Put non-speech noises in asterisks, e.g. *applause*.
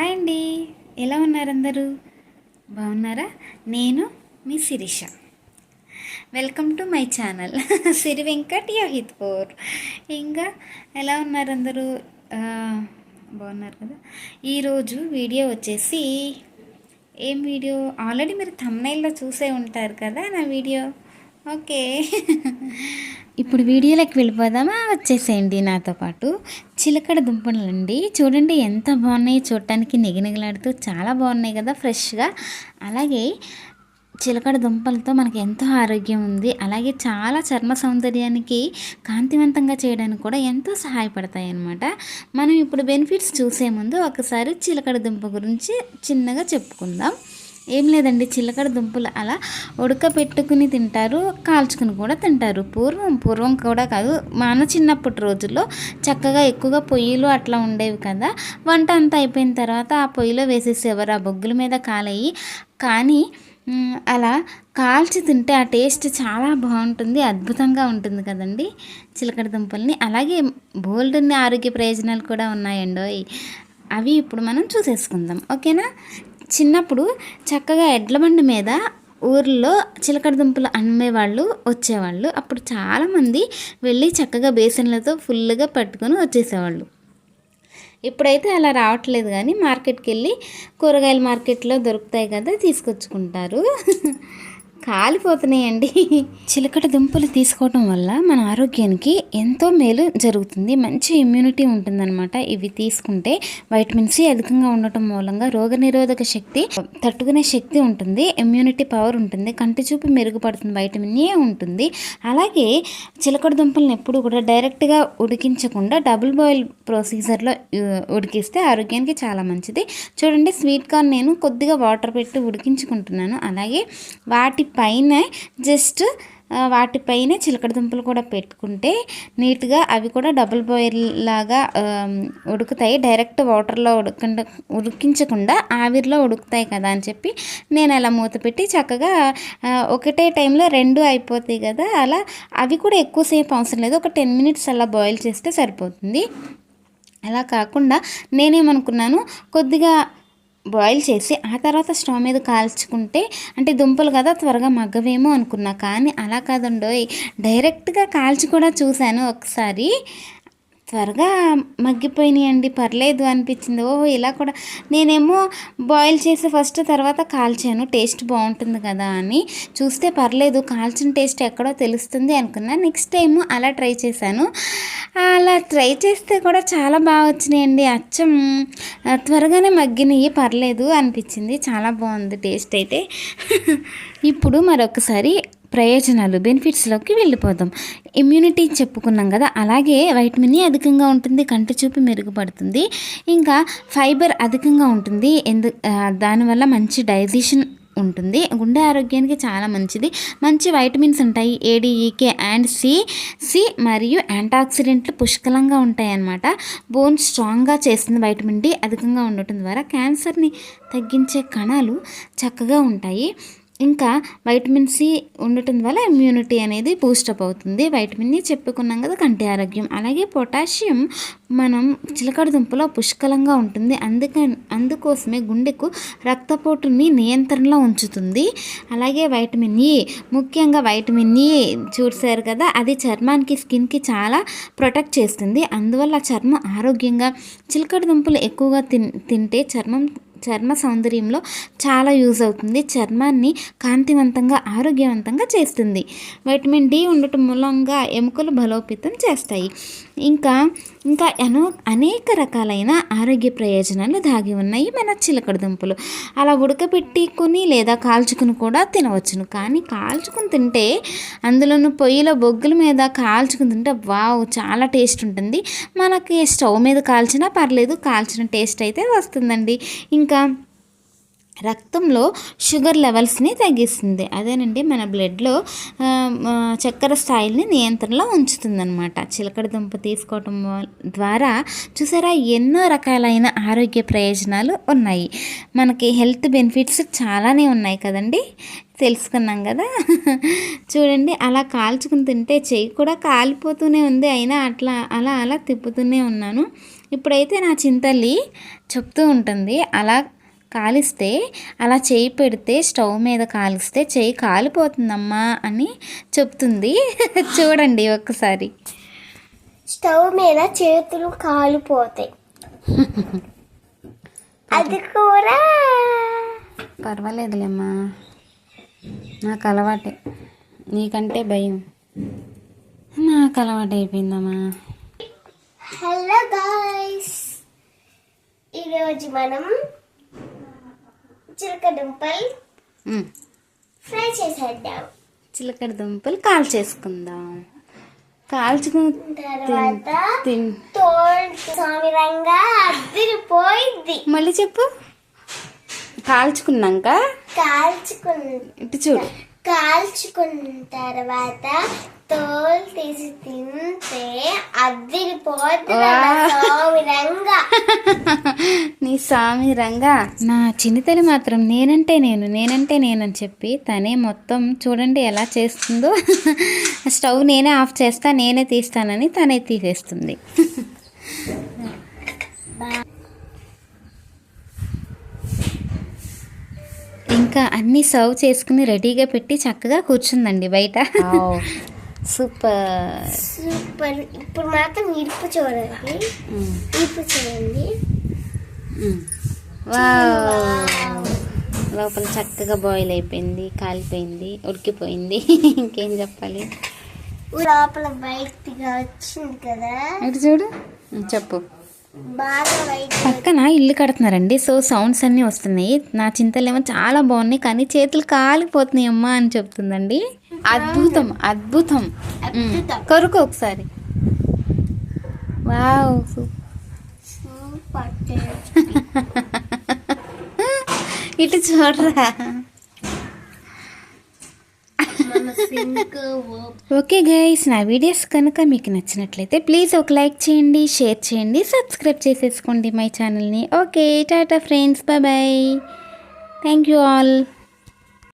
Hi అండి. ఎలా ఉన్నారు అందరూ? బాగున్నారా? నేను మీ Sirisha. Welcome to my channel Siri Venkat Yohith Yohithpur. ఇంకా ఎలా ఉన్నారు అందరూ? బాగున్నారు కదా? ఈరోజు వీడియో వచ్చేసి ఏం వీడియో? ఆల్రెడీ మీరు తమ్మైల్లో చూసే ఉంటారు కదా నా వీడియో. ఓకే. ఇప్పుడు వీడియోలోకి వెళ్ళిపోదామా? వచ్చేసేయండి నాతో పాటు. చిలకడ దుంపలు అండి చూడండి ఎంత బాగున్నాయి. చూడటానికి నిగనిగలాడుతూ చాలా బాగున్నాయి కదా ఫ్రెష్గా. అలాగే చిలకడ దుంపలతో మనకి ఎంతో ఆరోగ్యం ఉంది. అలాగే చాలా చర్మ సౌందర్యానికి కాంతివంతంగా చేయడానికి కూడా ఎంతో సహాయపడతాయి అన్నమాట మనం ఇప్పుడు బెనిఫిట్స్ చూసే ముందు ఒకసారి చిలకడ దుంప గురించి చిన్నగా చెప్పుకుందాం. ఏం లేదండి చిలకడ దుంపలు అలా ఉడకబెట్టుకుని తింటారు కాల్చుకుని కూడా తింటారు. పూర్వం పూర్వం కూడా కాదు మన చిన్నప్పటి రోజుల్లో చక్కగా ఎక్కువగా పొయ్యిలు అట్లా ఉండేవి కదా. వంట అంతా అయిపోయిన తర్వాత ఆ పొయ్యిలో వేసేసేవారు ఆ బొగ్గుల మీద కాలయ్యి కానీ అలా కాల్చి తింటే ఆ టేస్ట్ చాలా బాగుంటుంది అద్భుతంగా ఉంటుంది కదండి చిలకడ దుంపల్ని. అలాగే బోల్డ్ని ఆరోగ్య ప్రయోజనాలు కూడా ఉన్నాయండోయ్. అవి ఇప్పుడు మనం చూసేసుకుందాం. ఓకేనా? చిన్నప్పుడు చక్కగా ఎడ్ల బండి మీద ఊర్లో చిలకడ దుంపలు అమ్మేవాళ్ళు వచ్చేవాళ్ళు. అప్పుడు చాలామంది వెళ్ళి చక్కగా బేసన్లతో ఫుల్గా పట్టుకొని వచ్చేసేవాళ్ళు. ఇప్పుడైతే అలా రావట్లేదు కానీ మార్కెట్కి వెళ్ళి కూరగాయల మార్కెట్లో దొరుకుతాయి కదా తీసుకొచ్చుకుంటారు. కాలిపోతున్నాయండి. చిలకడ దుంపలు తీసుకోవటం వల్ల మన ఆరోగ్యానికి ఎంతో మేలు జరుగుతుంది. మంచి ఇమ్యూనిటీ ఉంటుందన్నమాట. ఇవి తీసుకుంటే వైటమిన్ సి అధికంగా ఉండటం మూలంగా రోగనిరోధక శక్తి తట్టుకునే శక్తి ఉంటుంది ఇమ్యూనిటీ పవర్ ఉంటుంది కంటి చూపు మెరుగుపడుతుంది వైటమిన్ ఏ ఉంటుంది. అలాగే చిలకడ దుంపలను ఎప్పుడు కూడా డైరెక్ట్గా ఉడికించకుండా డబుల్ బాయిల్ ప్రొసీజర్లో ఉడికిస్తే ఆరోగ్యానికి చాలా మంచిది. చూడండి స్వీట్ కార్న్ నేను కొద్దిగా వాటర్ పెట్టి ఉడికించుకుంటున్నాను. అలాగే వాటి పైన జస్ట్ వాటిపైన చిలకడ దుంపలు కూడా పెట్టుకుంటే నీట్గా అవి కూడా డబుల్ బాయిల్ లాగా ఉడుకుతాయి. డైరెక్ట్ వాటర్లో ఉడకండ ఉడికించకుండా ఆవిరిలో ఉడుకుతాయి కదా అని చెప్పి నేను అలా మూత పెట్టి చక్కగా ఒకటే టైంలో రెండు అయిపోతాయి కదా అలా అవి కూడా ఎక్కువసేపు అవసరం లేదు. ఒక టెన్ మినిట్స్ అలా బాయిల్ చేస్తే సరిపోతుంది. అలా కాకుండా నేనేమనుకున్నాను కొద్దిగా బాయిల్ చేసి ఆ తర్వాత స్టవ్ మీద కాల్చుకుంటే అంటే దుంపలు కదా త్వరగా మగ్గవేమో అనుకున్నా. కానీ అలా కాదండోయ్. డైరెక్ట్గా కాల్చి కూడా చూశాను ఒకసారి. త్వరగా మగ్గిపోయినాయండి. పర్లేదు అనిపించింది. ఓ ఇలా కూడా. నేనేమో బాయిల్ చేసి ఫస్ట్ తర్వాత కాల్చాను. టేస్ట్ బాగుంటుంది కదా అని. చూస్తే పర్లేదు కాల్చిన టేస్ట్ ఎక్కడో తెలుస్తుంది అనుకున్నా. నెక్స్ట్ టైం అలా ట్రై చేశాను. అలా ట్రై చేస్తే కూడా చాలా బాగా వచ్చినాయండి. అచ్చం. త్వరగానే మగ్గినవి పర్లేదు అనిపించింది. చాలా బాగుంది టేస్ట్ అయితే. *laughs* ఇప్పుడు మరొకసారి ప్రయోజనాలు బెనిఫిట్స్లోకి వెళ్ళిపోదాం. ఇమ్యూనిటీ చెప్పుకున్నాం కదా అలాగే వైటమిన్ ఏ అధికంగా ఉంటుంది కంటి చూపు మెరుగుపడుతుంది ఇంకా ఫైబర్ అధికంగా ఉంటుంది ఎందు దానివల్ల మంచి డైజెషన్ ఉంటుంది గుండె ఆరోగ్యానికి చాలా మంచిది. మంచి వైటమిన్స్ ఉంటాయి ఏడీఈకే అండ్ సి సి మరియు యాంటాక్సిడెంట్లు పుష్కలంగా ఉంటాయి అన్నమాట బోన్ స్ట్రాంగ్గా చేస్తుంది వైటమిన్ డి అధికంగా ఉండటం ద్వారా క్యాన్సర్ని తగ్గించే కణాలు చక్కగా ఉంటాయి. ఇంకా వైటమిన్ సి ఉండటం వల్ల ఇమ్యూనిటీ అనేది బూస్టప్ అవుతుంది. వైటమిన్ ఈ చెప్పుకున్నాం కదా కంటి ఆరోగ్యం. అలాగే పొటాషియం మనం చిలకడ దుంపలో పుష్కలంగా ఉంటుంది. అందుక అందుకోసమే గుండెకు రక్తపోటుని నియంత్రణలో ఉంచుతుంది. అలాగే వైటమిన్ ఈ e, ముఖ్యంగా వైటమిన్ ఈ చూసారు కదా అది చర్మానికి స్కిన్కి చాలా ప్రొటెక్ట్ చేస్తుంది. అందువల్ల చర్మం ఆరోగ్యంగా చిలకడ దుంపలు ఎక్కువగా తిన్ తింటే చర్మం చర్మ సౌందర్యంలో చాలా యూజ్ అవుతుంది. చర్మాన్ని కాంతివంతంగా ఆరోగ్యవంతంగా చేస్తుంది. వైటమిన్ డి ఉండటం మూలంగా ఎముకలు బలోపేతం చేస్తాయి. ఇంకా ఇంకా ఎనో అనేక రకాలైన ఆరోగ్య ప్రయోజనాలు దాగి ఉన్నాయి మన చిలకడ దుంపలు. అలా ఉడకబెట్టుకుని లేదా కాల్చుకుని కూడా తినవచ్చును. కానీ కాల్చుకుని తింటే అందులోనూ పొయ్యిలో బొగ్గుల మీద కాల్చుకుని తింటే వావ్ చాలా టేస్ట్ ఉంటుంది. మనకి స్టవ్ మీద కాల్చినా పర్లేదు కాల్చిన టేస్ట్ అయితే వస్తుందండి. ఇంకా రక్తంలో షుగర్ లెవెల్స్ని తగ్గిస్తుంది. అదేనండి మన బ్లడ్లో చక్కెర స్థాయిని నియంత్రణలో ఉంచుతుందన్నమాట. చిలకడ దుంప తీసుకోవటం ద్వారా చూసారా ఎన్నో రకాలైన ఆరోగ్య ప్రయోజనాలు ఉన్నాయి. మనకి హెల్త్ బెనిఫిట్స్ చాలానే ఉన్నాయి కదండి? తెలుసుకున్నాం కదా? *laughs* చూడండి అలా కాల్చుకుని తింటే చెయ్యి కూడా కాలిపోతూనే ఉంది. అయినా అట్లా అలా అలా తిప్పుతూనే ఉన్నాను. ఇప్పుడైతే నా చింతల్లి చెప్తూ ఉంటుంది అలా కాలిస్తే అలా చేయి పెడితే స్టవ్ మీద కాలిస్తే చేయి కాలిపోతుందమ్మా అని చెప్తుంది. *laughs* చూడండి ఒక్కసారి స్టవ్ మీద చేతులు కాలిపోతాయి. అది కూడా. పర్వాలేదులేమ్మా. నాకు అలవాటే. నీకంటే భయం. నాకు అలవాటు అయిపోయిందమ్మా. Hello guys. ఈరోజు మనం చిలక దుంపలు. ఫ్రై చేసేద్దాం. చిలకడ దుంపలు కాల్ చేసుకుందాం. కాల్చుకుని తర్వాత సామిరంగా అదిరిపోయింది. మళ్ళీ చెప్పు. కాల్చుకున్నాక కాల్చుకున్న ఇటు చూడు. కాల్చుకున్న తర్వాత తోలు తీసి తింటే అదిరిపోతుంది. సామిరంగా *laughs* స్వామి రంగా. నా చిన్నతల్లి మాత్రం నేనంటే నేను నేనంటే నేనని చెప్పి తనే మొత్తం చూడండి ఎలా చేస్తుందో. *laughs* స్టవ్ నేనే ఆఫ్ చేస్తా నేనే తీస్తానని తనే తీసేస్తుంది. *laughs* ఇంకా అన్నీ సర్వ్ చేసుకుని రెడీగా పెట్టి చక్కగా కూర్చుందండి బయట. *laughs* సూపర్. సూపర్. ఇప్పుడు మాత్రం ఇరుపు చూడండి. ఇరుపు చూడండి. లోపల చక్కగా బాయిల్ అయిపోయింది కాలిపోయింది ఉడికిపోయింది. *laughs* ఇంకేం చెప్పాలి? లోపల బయటగా వచ్చింది కదా. ఇటు చూడు? చెప్పు. పక్కన ఇల్లు కడుతున్నారండి. సో సౌండ్స్ అన్నీ వస్తున్నాయి. నా చింతలేమో చాలా బాగున్నాయి కానీ చేతులు కాలిపోతున్నాయి అమ్మా అని చెప్తుందండి. అద్భుతం అద్భుతం. కొరుకు ఒకసారి. Wow super. *laughs* ఇటు చూడరా? ఓకే గైస్ నా వీడియోస్ కనుక మీకు నచ్చినట్లయితే ప్లీజ్ ఒక లైక్ చేయండి షేర్ చేయండి సబ్స్క్రైబ్ చేసేసుకోండి మై ఛానల్ని. Okay tata friends bye. Thank you all.